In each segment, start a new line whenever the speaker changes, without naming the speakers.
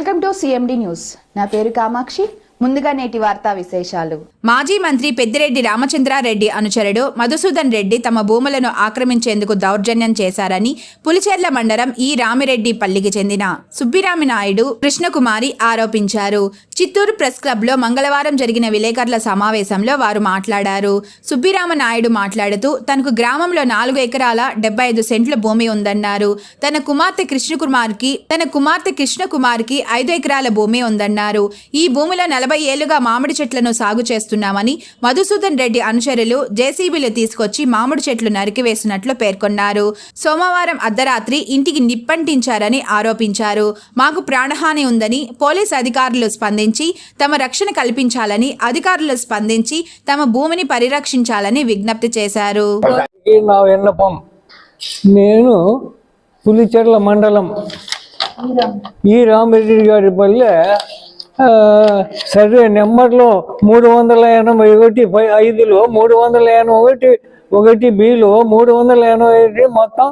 Welcome to CMD news. నా పేరు కామాక్షి. ముందుగా నేటి వార్తా విశేషాలు.
మాజీ మంత్రి పెద్దిరెడ్డి రామచంద్రారెడ్డి అనుచరుడు మధుసూదన్ రెడ్డి తమ భూములను ఆక్రమించేందుకు దౌర్జన్యం చేశారని పులిచెర్ల మండలం ఈ రామిరెడ్డి పల్లికి చెందిన సుబ్బిరామి నాయుడు కృష్ణకుమారి ఆరోపించారు. చిత్తూరు ప్రెస్ క్లబ్లో మంగళవారం జరిగిన విలేకరుల సమావేశంలో వారు మాట్లాడారు. సుబ్బిరామనాయుడు మాట్లాడుతూ తనకు గ్రామంలో నాలుగు ఎకరాల డెబ్బై ఐదు సెంట్ల భూమి ఉందన్నారు. తన కుమార్తె కృష్ణకుమార్కి తన కుమార్తె కృష్ణకుమార్కి ఐదు ఎకరాల భూమి ఉందన్నారు. ఈ భూమిలో నలభై ఏళ్ళుగా మామిడి చెట్లను సాగు చేస్తున్నామని మధుసూదన్ రెడ్డి అనుచరులు జేసీబీలు తీసుకొచ్చి మామిడి చెట్లు నరికివేసినట్లు పేర్కొన్నారు. సోమవారం అర్ధరాత్రి ఇంటికి నిప్పంటించారని ఆరోపించారు. మాకు ప్రాణహాని ఉందని పోలీస్ అధికారులు స్పందించి తమ రక్షణ కల్పించాలని అధికారులు స్పందించి తమ భూమిని పరిరక్షించాలని విజ్ఞప్తి చేశారు.
నా నేను పులిచెర్ల మండలం ఈ రామిరెడ్డి గారి పల్లె సర్వే నెంబర్లో మూడు వందల ఎనభై ఒకటి ఐదులో మూడు వందల ఎనభై ఒకటి ఒకటి బిలో మూడు వందల ఎనభై ఒకటి మొత్తం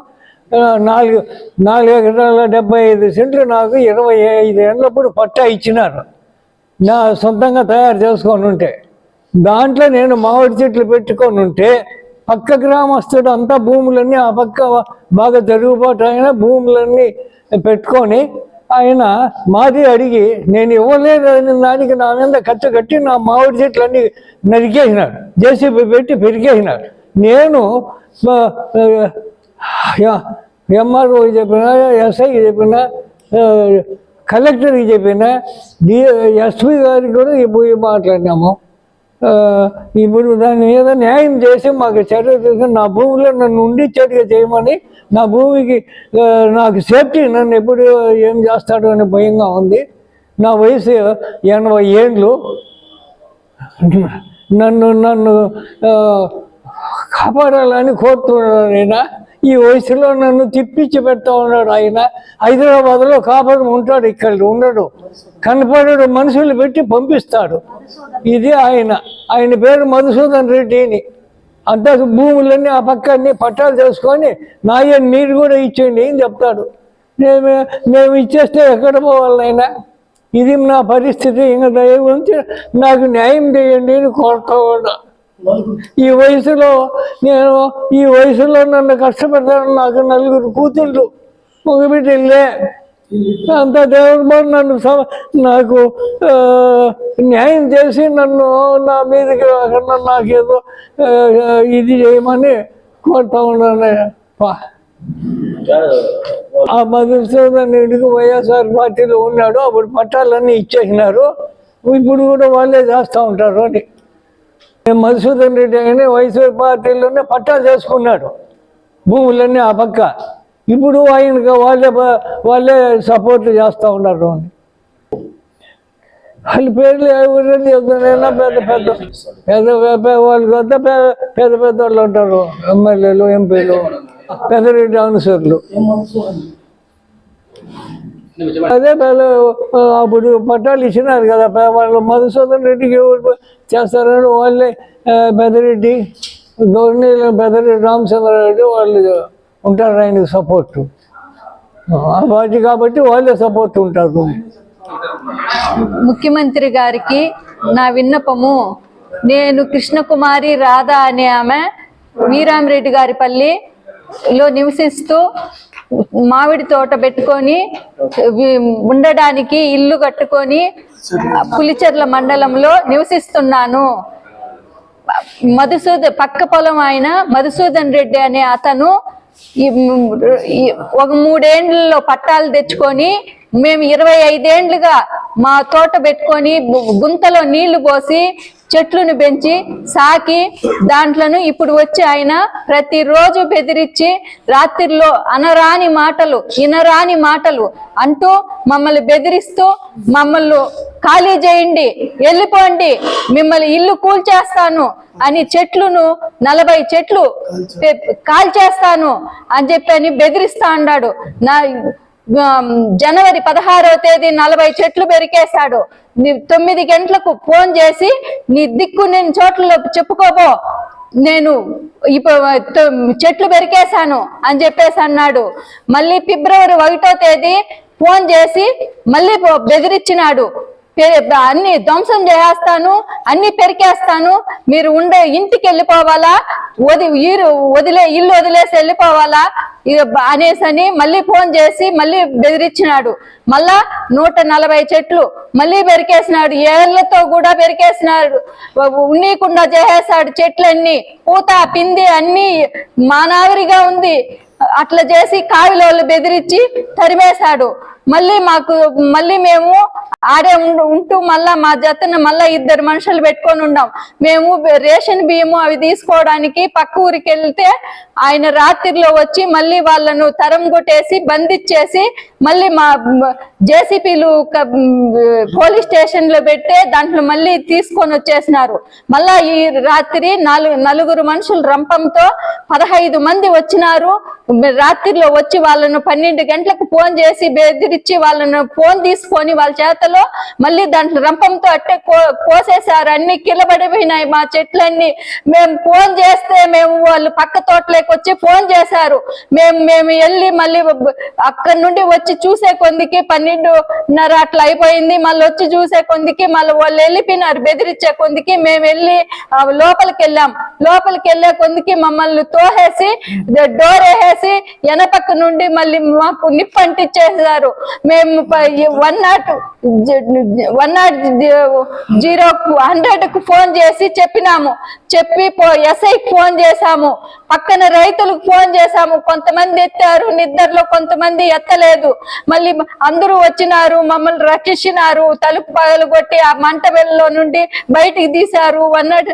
నాలుగు నాలుగు ఎకరాల డెబ్బై ఐదు సెంట్లు నాకు ఇరవై ఐదు ఏళ్ళప్పుడు పట్టా ఇచ్చినారు. నా సొంతంగా తయారు చేసుకొని ఉంటే దాంట్లో నేను మామిడి చెట్లు పెట్టుకొని ఉంటే పక్క గ్రామస్తుడు అంతా భూములన్నీ ఆ పక్క బాగా జరుగుబాటు అయిన భూములన్నీ పెట్టుకొని ఆయన మాది అడిగి నేను ఇవ్వలేదు అని దానికి నా మీద ఖర్చు కట్టి నా మామిడి చెట్లన్నీ నరికేసినాడు. జేసీబీ పెట్టి పెరిగేసినాడు. నేను ఎంఆర్ఓ చెప్పిన ఎస్ఐ చెప్పిన కలెక్టర్కి చెప్పిన డి ఎస్పీ గారికి కూడా పోయి మాట్లాడినాము. ఇప్పుడు దాని మీద న్యాయం చేసి మాకు చర్య తీసుకుని నా భూమిలో నన్ను ఉండిచ్చేట్టుగా చేయమని నా భూమికి నాకు సేఫ్టీ నన్ను ఎప్పుడు ఏం చేస్తాడు అని భయంగా ఉంది. నా వయసు ఎనభై ఏండ్లు. నన్ను నన్ను కాపాడాలని కోరుతున్నాను నేను. ఈ వయసులో నన్ను తిప్పించి పెడతా ఉన్నాడు ఆయన. హైదరాబాద్లో కాపురం ఉంటాడు ఇక్కడ ఉండడు. కనపడడు మనుషులు పెట్టి పంపిస్తాడు. ఇది ఆయన. ఆయన పేరు మధుసూదన్ రెడ్డిని. అంతా భూములన్నీ ఆ పక్కన్ని పట్టాలు చేసుకొని నాయన్ మీరు కూడా ఇచ్చేయండి అని చెప్తాడు? మేము మేము ఇచ్చేస్తే ఎక్కడ పోవాలైనా ఇది నా పరిస్థితి ఇంకా దయ ఉంచి నాకు న్యాయం చేయండి అని కోరుతా ఈ వయసులో నేను ఈ వయసులో నన్ను కష్టపెడతాను నాకు నలుగురు కూతుళ్ళు ఒక బిడ్డలే అంత దేవుడు మరి నన్ను నాకు న్యాయం చేసి నన్ను నా మీదకి రాకుండా నాకేదో ఇది చేయమని కోరుతా ఉన్నాను. ఆ మధుసూదన్ ఇంటికి వైఎస్ఆర్ పార్టీలో ఉన్నాడు అప్పుడు పట్టాలన్నీ ఇచ్చేసినారు. ఇప్పుడు కూడా వాళ్ళే చేస్తూ ఉంటారు అని. మధుసూదన్ రెడ్డి అని వైసీపీ పార్టీలోనే పట్టాలు చేసుకున్నాడు. భూములన్నీ ఆ పక్క. ఇప్పుడు ఆయనకు వాళ్ళే వాళ్ళే సపోర్ట్ చేస్తూ ఉన్నారు అని వాళ్ళ పేర్లు ఎవరండి ఎవరైనా పెద్ద పెద్ద పెద్ద పెద్ద వాళ్ళకి పెద్ద పెద్ద పెద్ద వాళ్ళు ఉంటారు. ఎమ్మెల్యేలు ఎంపీలు పెద్దరెడ్డి అనుసరులు అదే అప్పుడు పట్టాలు ఇచ్చినారు కదా వాళ్ళు మధుసూదన్ రెడ్డికి ఎవరు చేస్తారని వాళ్ళే పెద్దరెడ్డి గవర్నర్ పెద్దరెడ్డి రామచంద్రారెడ్డి వాళ్ళు ఉంటారు ఆయనకు సపోర్ట్ పార్టీ కాబట్టి వాళ్ళే సపోర్ట్ ఉంటారు.
ముఖ్యమంత్రి గారికి నా విన్నపము నేను కృష్ణకుమారి రాధా అనే ఆమె వీరామరెడ్డి గారి పల్లిలో నివసిస్తూ మామిడి తోట పెట్టుకొని ఉండడానికి ఇల్లు కట్టుకొని పులిచెర్ల మండలంలో నివసిస్తున్నాను. మధుసూదన్ పక్క పొలం ఆయన మధుసూదన్ రెడ్డి అనే అతను ఒక మూడేండ్లలో పట్టాలు తెచ్చుకొని మేము ఇరవై ఐదేండ్లుగా మా తోట పెట్టుకొని గుంతలో నీళ్ళు పోసి చెట్లను పెంచి సాకి దాంట్లను ఇప్పుడు వచ్చి ఆయన ప్రతిరోజు బెదిరించి రాత్రిలో అనరాని మాటలు ఇనరాని మాటలు అంటూ మమ్మల్ని బెదిరిస్తూ మమ్మల్ని ఖాళీ చేయండి వెళ్ళిపోండి మిమ్మల్ని ఇల్లు కూల్చేస్తాను అని చెట్లును నలభై చెట్లు కాల్చేస్తాను అని చెప్పి అని బెదిరిస్తా అన్నాడు నా జనవరి పదహారవ తేదీ నలభై చెట్లు పెరికేశాడు. నీ తొమ్మిది గంటలకు ఫోన్ చేసి నీ దిక్కు నేను చోట్లలో చెప్పుకోబో నేను ఇప్పుడు చెట్లు పెరికేశాను అని చెప్పేసి అన్నాడు. మళ్ళీ ఫిబ్రవరి ఒకటో తేదీ ఫోన్ చేసి మళ్ళీ బెదిరిచ్చినాడు. బెదిరించినాడు అన్ని ధ్వంసం చేస్తాను అన్ని పెరికేస్తాను. మీరు ఉండే ఇంటికి వెళ్ళిపోవాలా? వది ఈరు వదిలే ఇల్లు వదిలేసి వెళ్ళిపోవాలా? అనేసి అని మళ్ళీ ఫోన్ చేసి మళ్ళీ బెదిరించినాడు. మళ్ళా నూట నలభై చెట్లు మళ్ళీ పెరికేసినాడు. ఏళ్ళతో కూడా పెరికేసినాడు. ఉండకుండా చేసేసాడు చెట్లన్నీ. పూత పిండి అన్ని మానావరిగా ఉంది. అట్లా చేసి కావిలోళ్ళు బెదిరించి తరిమేశాడు. మళ్ళీ మాకు మళ్ళీ మేము ఆడే ఉంటూ మళ్ళా మా జతన మళ్ళా ఇద్దరు మనుషులు పెట్టుకొని ఉన్నాం మేము రేషన్ బియ్యము అవి తీసుకోవడానికి పక్క ఊరికి వెళ్తే ఆయన రాత్రిలో వచ్చి మళ్ళీ వాళ్ళను తరం కొట్టేసి బంధిచ్చేసి మళ్ళీ మా జేసీపీలు పోలీస్ స్టేషన్లో పెడితే దాంట్లో మళ్ళీ తీసుకొని వచ్చేసినారు. మళ్ళా ఈ రాత్రి నాలుగు నలుగురు మనుషులు రంపంతో పదహైదు మంది వచ్చినారు. రాత్రిలో వచ్చి వాళ్ళను పన్నెండు గంటలకు ఫోన్ చేసి ఇచ్చి వాళ్ళను ఫోన్ తీసుకొని వాళ్ళ చేతలో మళ్ళీ దాంట్లో రంపంతో అట్టే కో- కోసేశారు. అన్ని కిలబడిపోయినాయి మా చెట్లన్నీ. మేము ఫోన్ చేస్తే మేము వాళ్ళు పక్క తోటలోకి వచ్చి ఫోన్ చేశారు. మేము మేము వెళ్ళి మళ్ళీ అక్కడి నుండి వచ్చి చూసే కొందికి పన్నెండున్నర అట్లా అయిపోయింది. మళ్ళీ వచ్చి చూసే కొందికి మళ్ళీ వాళ్ళు వెళ్ళిపోయినారు. బెదిరించే కొందికి మేము వెళ్ళి లోపలికి వెళ్ళాం. లోపలికి వెళ్ళే కొందికి మమ్మల్ని తోసేసి డోర్ వేసేసి వెనపక్క నుండి మళ్ళీ మాకు నిప్పు అంటించేసారు మేము one not one not zero హండ్రెడ్కు phone చేసి చెప్పినాము. చెప్పి ఎస్ఐకి ఫోన్ చేశాము. పక్కన రైతులకు ఫోన్ చేశాము. కొంతమంది ఎత్తారు నిద్రలో కొంతమంది ఎత్తలేదు. మళ్ళీ అందరూ వచ్చినారు మమ్మల్ని రక్షించినారు. తలుపు పగలు కొట్టి ఆ మంట వెళ్ళలో నుండి బయటికి తీశారు. వన్ నాట్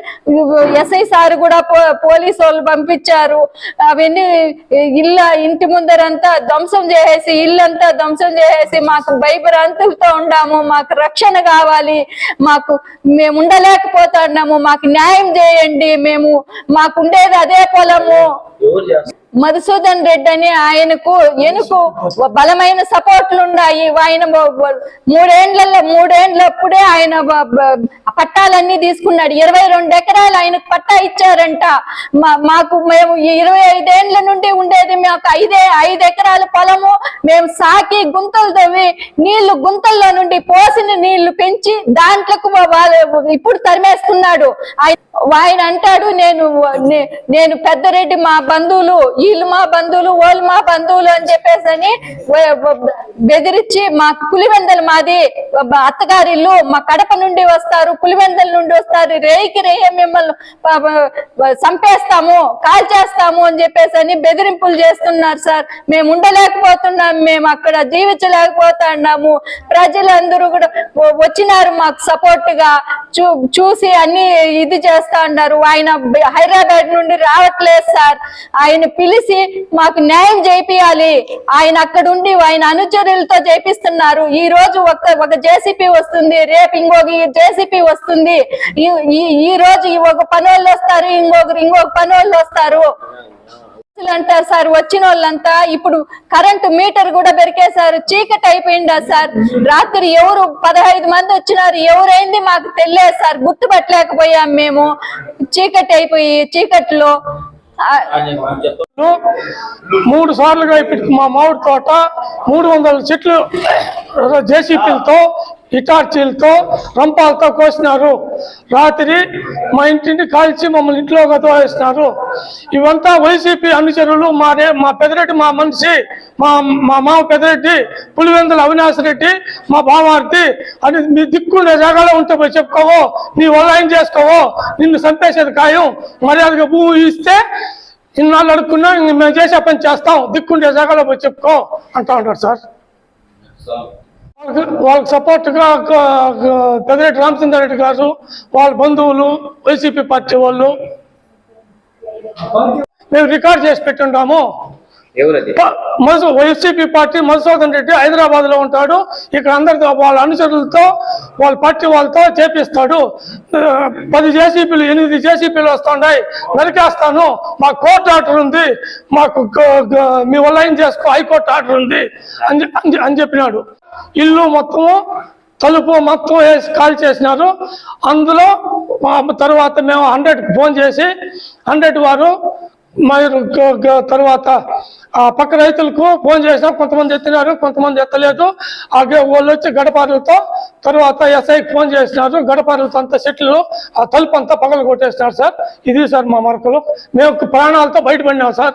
ఎస్ఐ సార్ కూడా పో- పోలీసు వాళ్ళు పంపించారు. అవన్నీ ఇళ్ళ ఇంటి ముందరంతా ధ్వంసం చేసేసి ఇల్లంతా ధ్వంసం చేసి మాకు భయభ్రాంతులతో ఉండాము మాకు రక్షణ కావాలి మాకు మేము ఉండలేకపోతున్నాము మాకు న్యాయం చేయండి మేము మాకు ఉండేది అదే పొలము. మధుసూదన్ రెడ్డి అని ఆయనకు ఎనుకు బలమైన సపోర్ట్లు ఉన్నాయి? ఆయన బ- మూడేండ్లలో మూడేండ్లప్పుడే ఆయన పట్టాలన్నీ తీసుకున్నాడు. ఇరవై రెండు ఎకరాలు ఆయనకు పట్టా ఇచ్చారంట. మా- మాకు మేము ఇరవై ఐదేండ్ల నుండి ఉండేది మాకు ఐదే ఐదు ఎకరాల పొలము. మేము సాకి గుంతలు తవ్వి నీళ్ళు గుంతల్లో నుండి పోసిన నీళ్ళు పెంచి దాంట్లకు ఇప్పుడు తరిమేస్తున్నాడు. ఆయన అంటాడు నేను నేను పెద్దరెడ్డి మా బంధువులు వీళ్ళు మా బంధువులు వాళ్ళు మా బంధువులు అని చెప్పేసి అని బెదిరించి మా పులివెందలు మాది అత్తగారిల్లు మా కడప నుండి వస్తారు పులివెందల నుండి వస్తారు రేయికి రేయ మిమ్మల్ని చంపేస్తాము కాల్ చేస్తాము అని చెప్పేసి అని బెదిరింపులు చేస్తున్నారు సార్. మేము ఉండలేకపోతున్నాం మేము అక్కడ జీవించలేకపోతున్నాము. ప్రజలందరూ కూడా వచ్చినారు మాకు సపోర్ట్గా చూ చూసి అన్ని ఇది చేస్తా ఉన్నారు ఆయన హైదరాబాద్ నుండి రావట్లేదు సార్. ఆయన పిలిచి మాకు న్యాయం చేపియాలి ఆయన అక్కడుండి ఆయన అనుచరులతో చేపిస్తున్నారు. ఈ రోజు ఒక ఒక జేసీపీ వస్తుంది రేపు ఇంకొక జేసీపీ వస్తుంది. ఈ- ఈ- రోజు ఈ ఒక పనోళ్ళు వస్తారు ఇంకొకరు ఇంకొక పనోళ్ళు వస్తారు. అంటారు సార్ వచ్చిన వాళ్ళంతా ఇప్పుడు కరెంటు మీటర్ కూడా పెరికేశారు చీకటి అయిపోయిందా సార్? రాత్రి ఎవరు పదహైదు మంది వచ్చినారు ఎవరైంది మాకు తెలియదు సార్ గుర్తుపట్టలేకపోయాం మేము. చీకటి అయిపోయి చీకట్లో
మూడు సార్లుగా ఇప్పుడు మా మామిడి తోట మూడు వందల చెట్లు జేసీపీలతో ఇటార్చీలతో రంపాలతో కోసినారు. రాత్రి మా ఇంటిని కాల్చి మమ్మల్ని ఇంట్లో గతవేసినారు ఇవంతా వైసీపీ అనుచరులు మారే మా పెదరెడ్డి మా మనిషి మా మా మామ పెదరెడ్డి పులివెందుల అవినాష్ రెడ్డి మా బామార్తి అని మీ దిక్కుండే జాగాలో ఉంటే పోయి చెప్పుకోవో నీ వల్ల ఏం చేసుకోవో నిన్ను చంపేసేది ఖాయం. మర్యాదగా భూమి ఇస్తే ఇన్నాళ్ళు అడుక్కున్నా మేము చేసే పని చేస్తాం. దిక్కుండే జాగాలో పోయి చెప్పుకో అంటా ఉంటారు సార్ వాళ్ళకి సపోర్ట్గా పెద్దరెడ్డి రామచంద్ర రెడ్డి గారు వాళ్ళ బంధువులు వైసీపీ పార్టీ వాళ్ళు. మేము రికార్డ్ చేసి పెట్టుంటాము. వైసీపీ పార్టీ మధుసూదన్ రెడ్డి హైదరాబాద్లో ఉంటాడు. ఇక్కడ అందరితో వాళ్ళ అనుచరులతో వాళ్ళ పార్టీ వాళ్ళతో చేపిస్తాడు. పది జేసీపీలు ఎనిమిది జేసీపీలు వస్తున్నాయి నరికేస్తాను. మా కోర్టు ఆర్డర్ ఉంది. మాకు మీ వల్ల ఏం చేసుకో హైకోర్టు ఆర్డర్ ఉంది. అని అని చెప్పినాడు. ఇల్లు మొత్తము తలుపు మొత్తం వేసి కాల్ చేసినారు. అందులో తర్వాత మేము హండ్రెడ్కి ఫోన్ చేసి హండ్రెడ్ వారు మరి గ- తర్వాత ఆ పక్క రైతులకు ఫోన్ చేసినా. కొంతమంది ఎత్తినారు కొంతమంది ఎత్తలేదు. ఆ వాళ్ళు వచ్చి గడపారులతో తర్వాత ఎస్ఐకి ఫోన్ చేసినారు. గడపారులతో అంతా సెట్లు ఆ తలుపు అంతా పగలు కొట్టేసినారు సార్. ఇది సార్ మా మరకులు. మేము ప్రాణాలతో బయటపడినాం sir.